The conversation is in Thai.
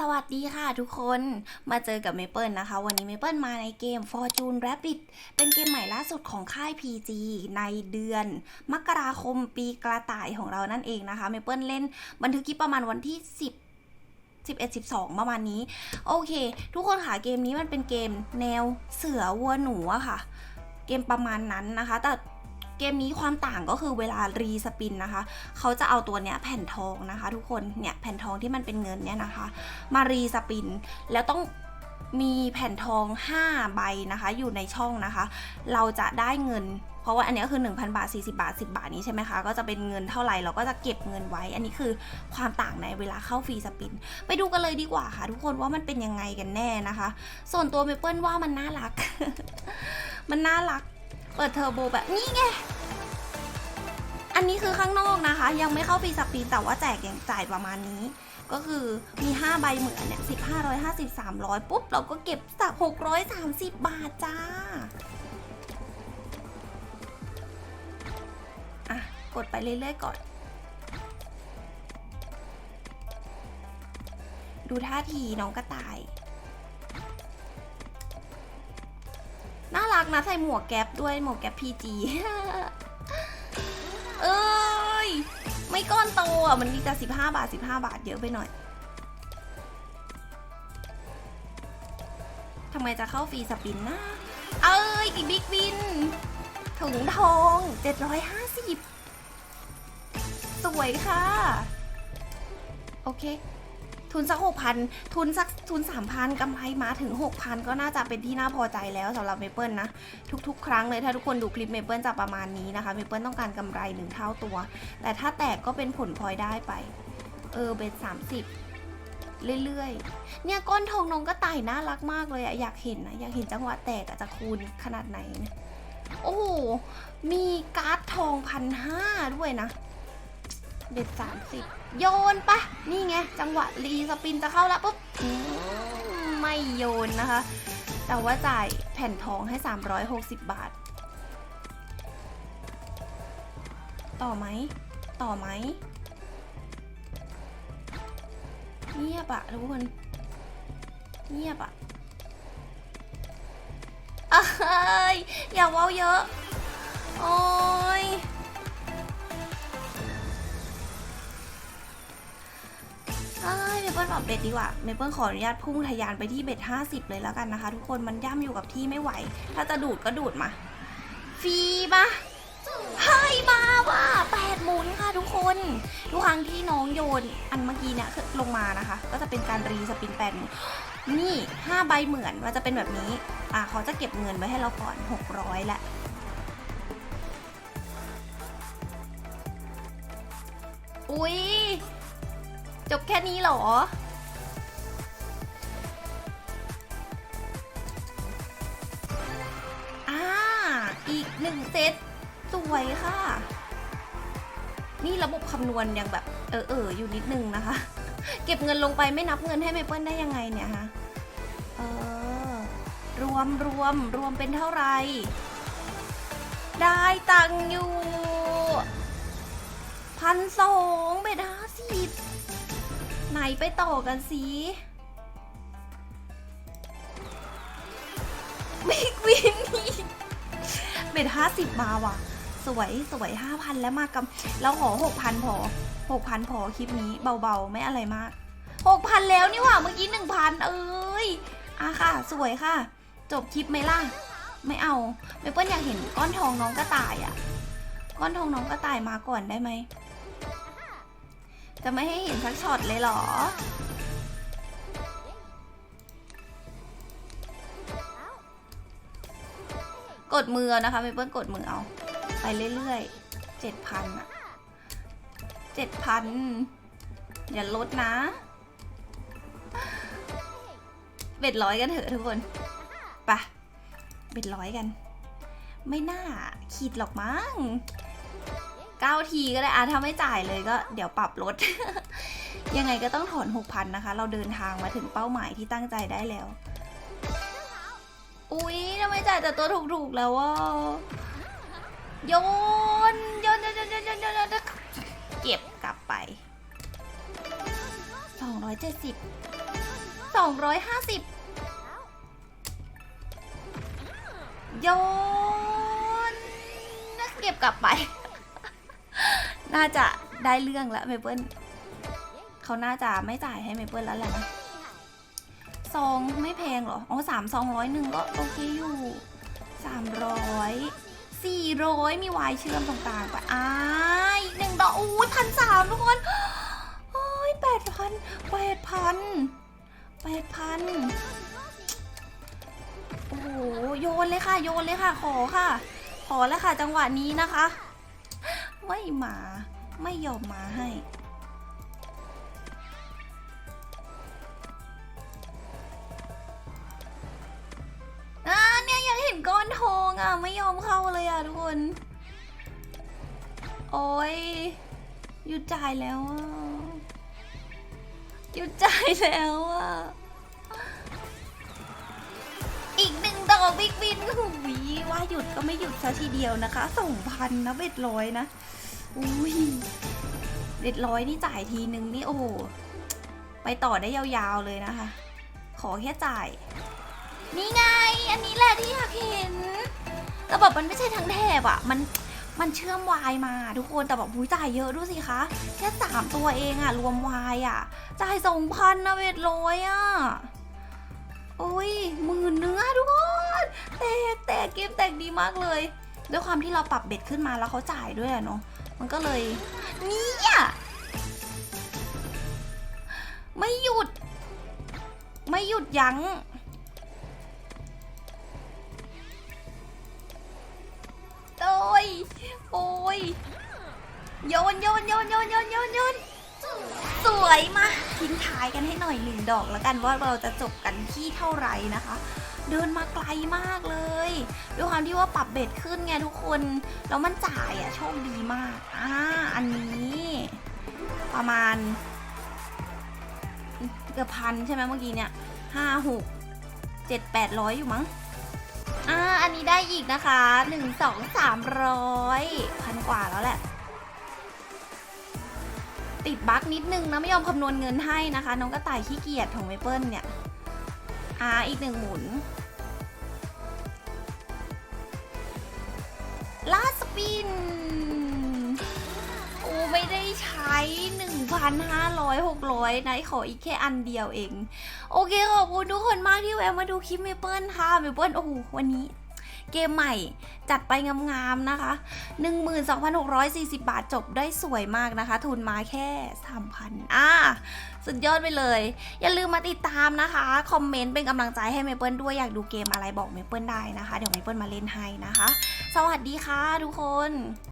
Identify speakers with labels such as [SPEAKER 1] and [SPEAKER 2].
[SPEAKER 1] สวัสดีค่ะทุกคนมาเจอกับเมเปิลนะคะ วันนี้เมเปิลมาในเกม Fortune Rabbit เป็นเกมใหม่ล่าสุดของค่าย PG ในเดือน มกราคมปีกระต่ายของเรานั่นเองนะคะเมเปิลเล่นบันทึกคลิปประมาณวันที่ 10 11 12 ประมาณนี้ โอเค ทุกคนค่ะเกมนี้มันเป็นเกมแนวเสือวัวหนูอะค่ะ เกมประมาณนั้นนะคะ แต่ เกมนี้ความต่างก็คือเวลารีสปินนะคะ เขาจะเอาตัวเนี้ยแผ่นทองนะคะ ทุกคน เนี่ยแผ่นทองที่มันเป็นเงินเนี่ยนะคะ มารีสปิน แล้วต้องมีแผ่นทอง 5 ใบนะคะ อยู่ในช่องนะคะ เราจะได้เงิน เพราะว่าอันนี้ก็คือ 1,000 บาท 40 บาท 10 บาทนี้ใช่ไหมคะ ก็จะเป็นเงินเท่าไหร่เราก็จะเก็บเงินไว้ อันนี้คือความต่างในเวลาเข้าฟรีสปิน ไปดูกันเลยดีกว่าค่ะ ทุกคนว่ามันเป็นยังไงกันแน่นะคะ ส่วนตัวเมเปิลว่ามันน่ารัก มันน่ารัก เปิดเทอร์โบแบบนี้ไง อันนี้คือข้างนอกนะคะ ยังไม่เข้าฟรีสปีนแต่ว่าแจกอย่างจ่ายประมาณนี้ ก็คือมี 5 ใบเหมือนเนี่ยสิบห้าร้อยห้าสิบสามร้อยปุ๊บ เราก็เก็บสักหกร้อยสามสิบบาทจ้า อะ กดไปเรื่อยๆก่อน ดูท่าทีน้องกระต่าย รักนะใส่หมวกแก๊ปด้วยหมวกแก๊ปพีจีเอ้ย ไม่ก้อนโตอะ มันมีแต่สิบห้าบาทสิบห้าบาทเยอะไปหน่อยทำไมจะเข้าฟรีสปินนะ เอ้ยอีบิ๊กวิน ถุงทองเจ็ดร้อยห้าสิบสวยค่ะ โอเค ทุนสักหกพันทุนสักทุนสามพันกำไรมาถึงหกพันก็น่าจะเป็นที่น่าพอใจแล้วสำหรับเมเปิลนะ ทุกๆ ครั้งเลยถ้าทุกคนดูคลิปเมเปิลจะประมาณนี้นะคะเมเปิลต้องการกำไรหนึ่งเท่าตัว แต่ถ้าแตกก็เป็นผลพลอยได้ไป เออเป็นสามสิบเรื่อยๆ เนี่ยก้อนทองน้องก็ไต่น่ารักมากเลยอะอยากเห็นนะอยากเห็นจังหวะแตกอะจะคูณขนาดไหน โอ้โหมีการ์ดทองพันห้าด้วยนะ เบ็ดสามสิบโยนปะนี่ไง จังหวะรีสปินจะเข้าแล้วปุ๊บไม่โยนนะคะ แต่ว่าจ่ายแผ่นทองให้ 360 บาท ต่อไหม ต่อไหมเงียบอะทุกคนเงียบอะเอ้ยอย่าเว้าเยอะ ปิลปรับเบ็ดดีกว่าเมเปิลขออนุญาตพุ่งทะยานไปที่เบ็ด50 เลยแล้วกันนะคะ ทุกคนมันย่ำอยู่กับที่ไม่ไหว ถ้าจะดูดก็ดูดมา ฟรีปะเฮ้ยมาว่ะแปดหมุนค่ะทุกคน ทุกครั้งที่น้องโยนอันเมื่อกี้เนี่ยลงมานะคะ ก็จะเป็นการรีสปินแปดหมุนนี่ห้าใบเหมือนว่าจะเป็นแบบนี้ อะเขาจะเก็บเงินไว้ให้เราก่อน600ละอุ๊ย จบแค่นี้เหรอ อ่า อีกหนึ่งเซต สวยค่ะ นี่ระบบคำนวณยังแบบ เออเอออยู่นิดนึงนะคะ เก็บเงินลงไปไม่นับเงินให้เมเปิลได้ยังไงเนี่ยฮะ เออ รวมรวมรวมเป็นเท่าไหร่ ได้ตังค์อยู่พันสองเบ็ดห้าสิบ ไหนไปต่อกันสิบิ๊กวินนี่เบ็ดห้าสิบมาว่ะ สวยสวยห้าพันแล้วมากำเราขอหกพันพอหกพันพอคลิปนี้เบาๆ ไม่อะไรมากหกพันแล้วนี่หว่าเมื่อกี้หนึ่งพันเอ้ยอะค่ะ สวยค่ะ จบคลิปไหมล่ะ ไม่เอาเมเปิ้ลอยากเห็นก้อนทองน้องกระต่ายอะ่ะ ก้อนทองน้องกระต่ายมาก่อนได้ไหม จะไม่ให้เห็นสักช็อตเลยเหรอ กดมือนะคะเมเปิ้ลกดมือเอา ไปเรื่อยๆเจ็ดพันอะเจ็ดพันอย่าลดนะเบ็ดร้อยกันเถอะทุกคนไปะเบ็ดร้อยกัน ไม่น่าขีดหรอกมั้ง 9 ทีก็ได้อะถ้าไม่จ่ายเลยก็เดี๋ยวปรับลด ยังไงก็ต้องถอน 6,000 นะคะ เราเดินทางมาถึงเป้าหมายที่ตั้งใจได้แล้ว อุ๊ยทำไมจ่ายแต่ตัวถูกๆแล้ววะโยนโยนโยนโยนโยนโยนเก็บกลับไป 270 250โยนเก็บกลับไป น่าจะได้เรื่องแล้วเมเปิลเขาน่าจะไม่จ่ายให้เมเปิลแล้วแหละนะซองไม่แพงหรอ อ๋อสามซองร้อยหนึ่งก็โอเคอยู่สามร้อยสี่ร้อยมีวายเชื่อมตรงกลางไปอ้ายอีกหนึ่งดอกอู้พันสามทุกคนโอ้ยแปดพันแปดพันแปดพันโอ้โหโยนเลยค่ะ โยนเลยค่ะ ขอค่ะ ขอแล้วค่ะ จังหวะนี้นะคะ ไม่มา ไม่ยอมมาให้ อ่าเนี่ยยังเห็นก้อนทองอะ ไม่ยอมเข้าเลยอะทุกคน โอ้ยหยุดจ่ายแล้วอะหยุดจ่ายแล้วอะ หยุดก็ไม่หยุดซะทีเดียวนะคะสองพันนะเบ็ดร้อยนะอุ้ยเบ็ดร้อยนี่จ่ายทีนึงนี่โอ้ไปต่อได้ยาวๆเลยนะคะ ขอแค่จ่าย นี่ไง อันนี้แหละที่อยากเห็นแต่แบบมันไม่ใช่ทั้งแถบอะมันมันเชื่อมวายมาทุกคนแต่แบบหูยจ่ายเยอะดูสิคะแค่สามตัวเองอะรวมวายอะจ่ายสองพันนะเวทร้อยอะโอ้ยหมื่นเนื้อทุกคนแตกแต เกมแตกดีมากเลย ด้วยความที่เราปรับเบ็ดขึ้นมาแล้วเขาจ่ายด้วยเนาะมันก็เลยเนี่ยไม่หยุด ไม่หยุดยั้งโอ้ยโอ้ยโยนโยนโยนโยนโยนโยนโยนสวยมาทิ้งท้ายกันให้หน่อยหนึ่งดอกแล้วกันว่าเราจะจบกันที่เท่าไหร่นะคะ เดินมาไกลมากเลย ด้วยความที่ว่าปรับเบ็ดขึ้นไงทุกคน แล้วมันจ่ายอะโชคดีมาก อ่า อันนี้ ประมาณเกือบพันใช่ไหมเมื่อกี้เนี่ยห้าหกเจ็ดแปดร้อยอยู่มั้ง อ่า อันนี้ได้อีกนะคะหนึ่งสองสามร้อยพันกว่าแล้วแหละ ติดบั๊กนิดนึงนะไม่ยอมคำนวณเงินให้นะคะ น้องกระต่ายขี้เกียจของเมเปิลเนี่ย อีกหนึ่งหมุน ลาสปินโอ้ไม่ได้ใช้ 1,500 600 นะขออีกแค่อันเดียวเอง โอเค ขอบคุณทุกคนมากที่แวะมาดูคลิปเมเปิลค่ะ เมเปิลโอ้โห วันนี้ เกมใหม่จัดไปงามๆนะคะ 12,640 บาทจบได้สวยมากนะคะ ทุนมาแค่ 3,000 อ่า สุดยอดไปเลย อย่าลืมมาติดตามนะคะ คอมเมนต์เป็นกำลังใจให้เมเปิลด้วยอยากดูเกมอะไรบอกเมเปิลได้นะคะ เดี๋ยวเมเปิลมาเล่นให้นะคะ สวัสดีค่ะทุกคน